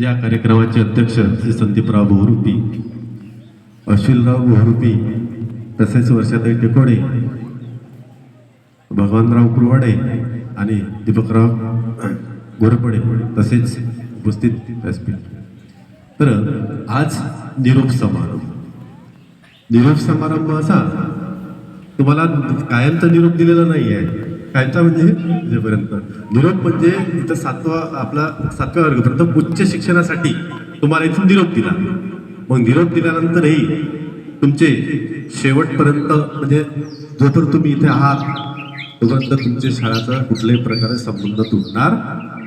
या कार्यक्रमाचे अध्यक्ष श्री संदीपराव बहुरूपी अश्विलराव बहुरूपी तसेच वर्षाताई टेकोडे भगवानराव कुरवाडे आणि दीपकराव गोरपडे तसेच उपस्थित व्यासपीठ. तर आज निरोप समारंभ. निरोप समारंभ असा तुम्हाला कायमचा निरोप दिलेला नाही आहे कायदा म्हणजे? इथेपर्यंत. निरोप म्हणजे इथं सातवा आपला सातव्या वर्गपर्यंत उच्च शिक्षणासाठी तुम्हाला इथून निरोप दिला. मग निरोप दिल्यानंतरही तुमचे शेवटपर्यंत म्हणजे जो तर तुम्ही इथे आहात तोपर्यंत तुमच्या शाळाचा कुठल्याही प्रकारे संबंध तुटणार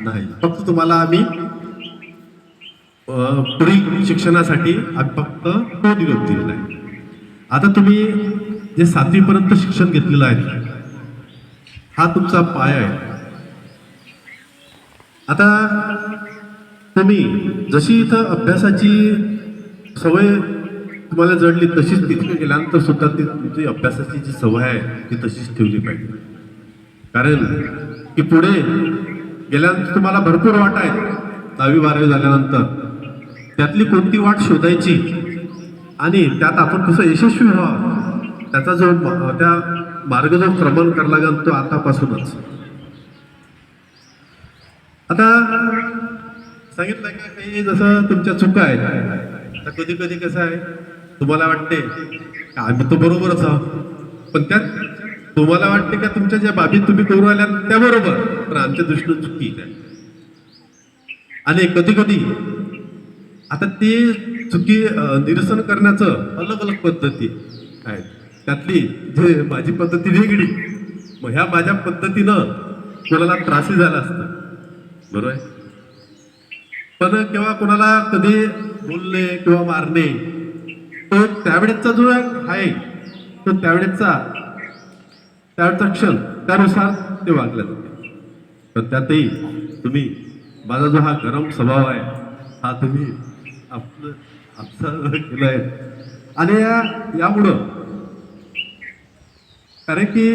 नाही. फक्त तुम्हाला आम्ही पुढील शिक्षणासाठी आम्ही फक्त तो निरोप दिलेला आहे. आता तुम्ही जे सातवीपर्यंत शिक्षण घेतलेलं आहे हा तुमचा पाय आहे. आता तुम्ही जशी इथं अभ्यासाची सवय तुम्हाला जडली तशीच तिथे गेल्यानंतर सुद्धा ती तुमची अभ्यासाची जी सवय आहे ती तशीच ठेवली पाहिजे. कारण की पुढे गेल्यानंतर तुम्हाला भरपूर वाट आहेत दहावी बारावी झाल्यानंतर त्यातली कोणती वाट शोधायची? आणि त्यात आपण कसं यशस्वी व्हावं? त्याचा जो त्या मार्ग जो क्रमण करावा लागेल तो आतापासूनच. आता सांगितलं का काही जसं तुमच्या चुका आहेत आता कधी कधी कसं आहे तुम्हाला वाटते आम्ही तर बरोबरच आहोत पण त्यात तुम्हाला वाटते का तुमच्या ज्या बाबी तुम्ही करू आल्या त्या बरोबर पण आमच्या दृष्टीनं चुकी आहे. आणि कधी कधी आता ते चुकी निरसन करण्याचं अलग अलग पद्धती आहेत. त्यातली जे माझी पद्धती वेगळी मग ह्या माझ्या पद्धतीनं कोणाला त्रासी झाला असतं. बरोबर? आहे पण केव्हा कोणाला कधी बोलणे किंवा मारणे तो त्यावेळेचा जो आहे तो त्यावेळेचा त्यावेळेचा क्षण त्यानुसार ते वागलं. जाते पण त्यातही तुम्ही माझा जो हा गरम स्वभाव आहे हा तुम्ही आपलं आपसा केलाय. आणि या यामुळं कारण की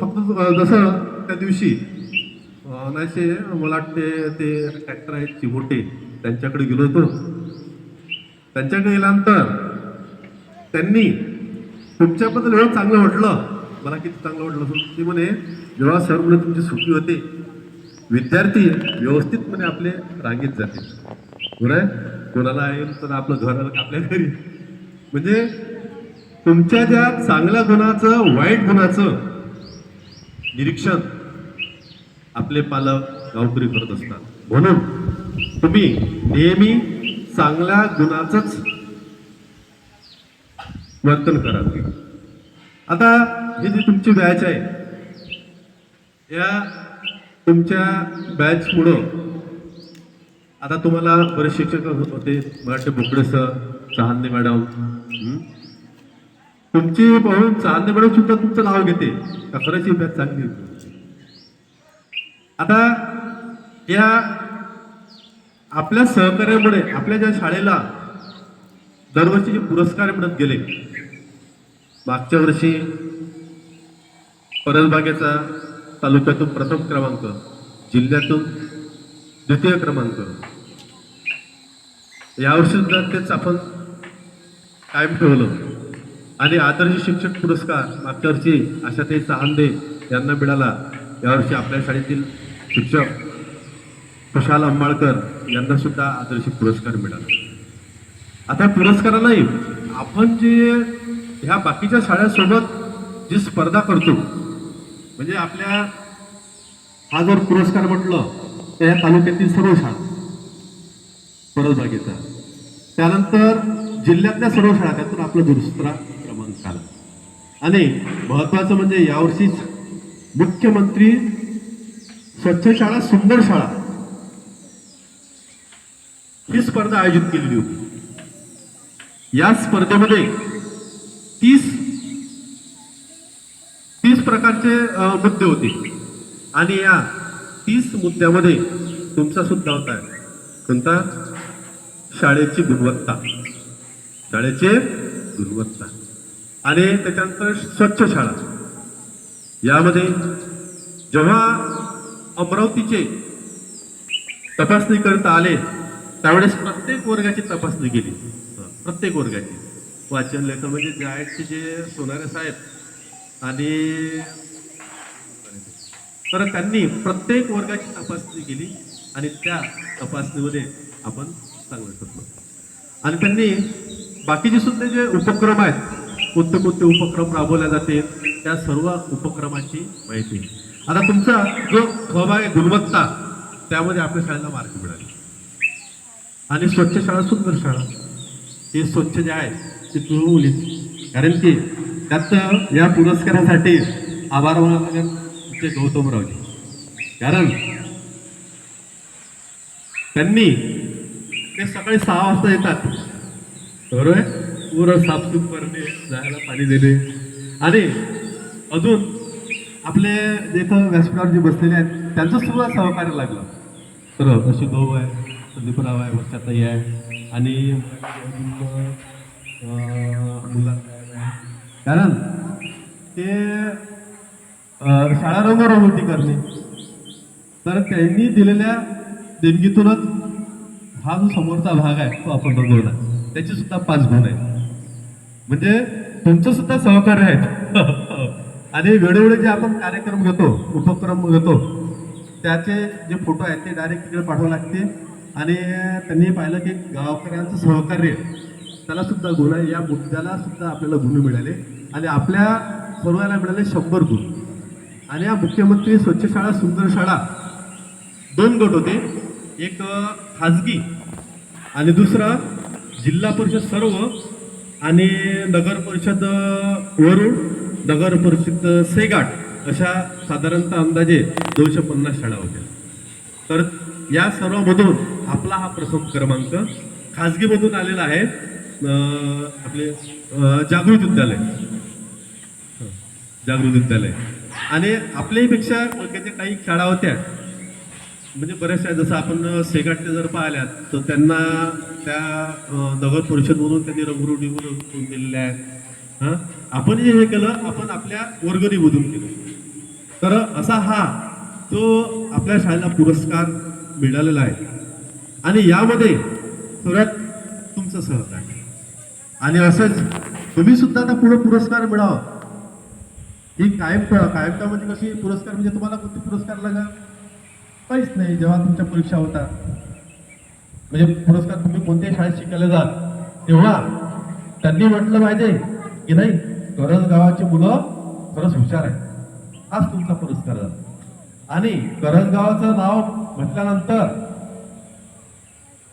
फक्त जसं त्या दिवशी अं, नाहीसे मला वाटते ते ट्रॅक्टर आहेत चिमोटे त्यांच्याकडे गेलो होतो. त्यांच्याकडे गेल्यानंतर त्यांनी तुमच्याबद्दल एवढं चांगलं वाटलं मला किती चांगलं वाटलं असेल ते म्हणे जेव्हा सर म्हणे तुमची सुट्टी होते विद्यार्थी व्यवस्थितपणे आपले रांगेत जाते बरं? आहे कोणाला येईल तर आपलं घर आलं आपल्या घरी. म्हणजे तुमच्या ज्या चांगल्या गुणाचं वाईट गुणाचं निरीक्षण आपले पालक गावकरी करत असतात. म्हणून तुम्ही नेहमी चांगल्या गुणाचंच वर्तन करा आता ही जी तुमची बॅच आहे या तुमच्या बॅचमुळं आता तुम्हाला बरेच शिक्षक होते मराठी बोकडे सर चहाने मॅडम तुमची पाहून चहांदे मॅडम सुद्धा तुमचं नाव घेते. का खरंच ही बॅच चांगली आता या आपल्या सहकार्यामुळे आपल्या ज्या शाळेला दरवर्षी जे पुरस्कार मिळत गेले. मागच्या वर्षी परसबागेचा तालुक्यातून प्रथम क्रमांक जिल्ह्यातून द्वितीय क्रमांक. यावर्षी सुद्धा तेच आपण कायम ठेवलं. आणि आदर्श शिक्षक पुरस्कार मागच्या वर्षी आशाताई चहांदे यांना मिळाला. यावर्षी आपल्या शाळेतील शिक्षक खुशाल अंबाळकर यांना सुद्धा आदर्श पुरस्कार मिळाला. आता पुरस्कारालाही आपण जे ह्या बाकीच्या शाळेसोबत जी स्पर्धा करतो म्हणजे आपल्या हा जर पुरस्कार म्हटलं तर या तालुक्यातील सर्व शाळा परसबागेचा त्यानंतर जिल्ह्यातल्या सर्व शाळा त्यातून आपला दुसरा आणि महत्वाचं म्हणजे यावर्षीच मुख्यमंत्री स्वच्छ शाळा सुंदर शाळा ही स्पर्धा आयोजित केलेली होती. या स्पर्धेमध्ये तीस तीस प्रकारचे मुद्दे होते. आणि या तीस मुद्द्यामध्ये तुमचा सुद्धा होता. कोणता? शाळेची गुणवत्ता. शाळेचे गुणवत्ता. आणि त्याच्यानंतर स्वच्छ शाळा. यामध्ये जेव्हा अमरावतीचे तपासणी करता आले त्यावेळेस प्रत्येक वर्गाची तपासणी केली. प्रत्येक वर्गाची. वाचन लेखन म्हणजे जे आहेत जे सोनारे साहेब आणि तर त्यांनी प्रत्येक वर्गाची तपासणी केली आणि त्या तपासणीमध्ये आपण चांगलं शकलो आणि त्यांनी बाकीचे सुद्धा जे उपक्रम आहेत कोणते कोणते उपक्रम राबवले जाते त्या सर्व उपक्रमाची माहिती. आता तुमचा जो सहभाग आहे गुणवत्ता त्यामध्ये आपल्या शाळेला मार्क मिळाले. आणि स्वच्छ शाळा सुंदर शाळा हे स्वच्छ जे आहे ते तुळवलीच कारण की त्यात या पुरस्कारासाठी आभार मानावं लागेल तुमचे गौतमरावजी कारण त्यांनी ते सकाळी सहा वाजता येतात. बरोबर आहे? पुरं साफसूफ करणे जायला पाणी देणे आणि अजून आपले जे इथं व्यासपीठावर जे बसलेले आहेत त्यांचं सुद्धा सहकार्य लागलं. तर अशी भाऊ आहे संदीपराव आहे वर्षाताई आहे आणि अं, कारण ते शाळा शाळा रंगरंगोटी करणे तर त्यांनी दिलेल्या देणगीतूनच हा जो समोरचा भाग आहे तो आपण रंगवला त्याचे सुद्धा पाच गुण आहे म्हणजे तुमचं सुद्धा सहकार्य आहे. आणि वेळोवेळी जे आपण कार्यक्रम घेतो उपक्रम घेतो त्याचे जे फोटो आहेत ते डायरेक्ट तिकडे पाठवावे लागते आणि त्यांनी पाहिलं की गावकऱ्यांचं सहकार्य त्याला सुद्धा गुण आहे. या मुद्द्याला सुद्धा आपल्याला गुण मिळाले. आणि आपल्या सर्वांना मिळाले शंभर गुण. आणि या मुख्यमंत्री स्वच्छ शाळा सुंदर शाळा दोन गट होते. एक खाजगी आणि दुसरा जिल्हा परिषद सर्व आणि नगर परिषद वरुड नगर परिषद सेगाट अशा साधारणतः अंदाजे दोनशे पन्नास शाळा होत्या. तर या सर्वांमधून आपला हा प्रथम क्रमांक खाजगीमधून आलेला आहे आपले जागृत विद्यालय. जागृत विद्यालय. आणि आपल्याहीपेक्षा काही काही शाळा होत्या म्हणजे बऱ्याचशा जसं आपण सेगाटने जर पाहिल्यात तर त्यांना त्या अं, नगर परिषदमधून त्यांनी रंगरुटीवर करून दिलेल्या आहेत हां? आपण जे हे केलं आपण आपल्या वर्गणीमधून केलं. तर असा हा जो आपल्या शाळेला पुरस्कार मिळालेला आहे. आणि यामध्ये सर्वात तुमचं सहकार्य आणि असंच तुम्ही सुद्धा आता पुढे पुरस्कार मिळावा. ही कायम कायमता म्हणजे कशी पुरस्कार म्हणजे तुम्हाला कोणते पुरस्कार लागा काहीच नाही जेव्हा तुमच्या परीक्षा होतात. म्हणजे पुरस्कार तुम्ही कोणत्याही शाळेत शिकायला जाल तेव्हा त्यांनी म्हटलं पाहिजे की नाही करज गावाची मुलं खरंच हुशार आहे हाच तुमचा पुरस्कार झाला. आणि करज गावाचं नाव म्हटल्यानंतर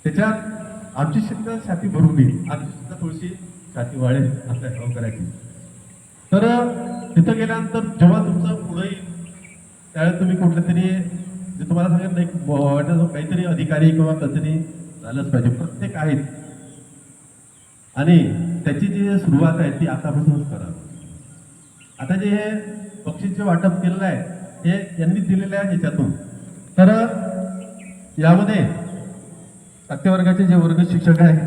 त्याच्यात आमची सुद्धा छाती भरून देईल आमची सुद्धा थोडीशी छाती वाढेल आपल्या गावकऱ्याची तर तिथं गेल्यानंतर जेव्हा तुमचं पुढे येईल त्यावेळेस तुम्ही कुठलं तरी जे तुम्हाला सांगितलं एक वाटत काहीतरी अधिकारी किंवा काहीतरी झालंच पाहिजे. प्रत्येक आहेत. आणि त्याची जी सुरुवात आहे ती आतापासूनच करा. आता जे हे बक्षीसचे वाटप केलेलं आहे हे यांनी दिलेलं आहे ह्याच्यातून तर यामध्ये सत्यवर्गाचे वर्गाचे जे वर्ग शिक्षक आहे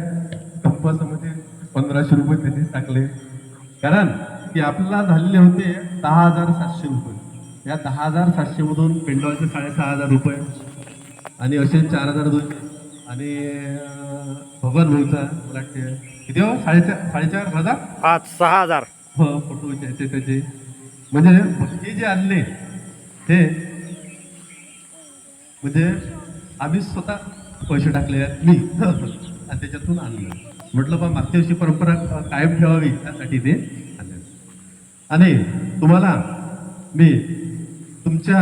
कंपल्समध्ये पंधराशे रुपये त्यांनी टाकले. कारण की आपल्याला झालेले होते दहा हजार सातशे रुपये. या दहा हजार सातशे मधून पेंडॉलचे साडेसहा हजार रुपये आणि असे चार हजार दोनशे आणि भगवान भाऊचा मला वाटते किती हो? साडेचार साडेचार हजार? पाच सहा हजार. हो फोटो याचे त्याचे. म्हणजे हे जे आणले ते म्हणजे आम्ही स्वतः पैसे टाकले मी. आणि त्याच्यातून आणलं. म्हटलं बा मागच्या वर्षी परंपरा कायम ठेवावी त्यासाठी ते आणले. आणि तुम्हाला मी तुमच्या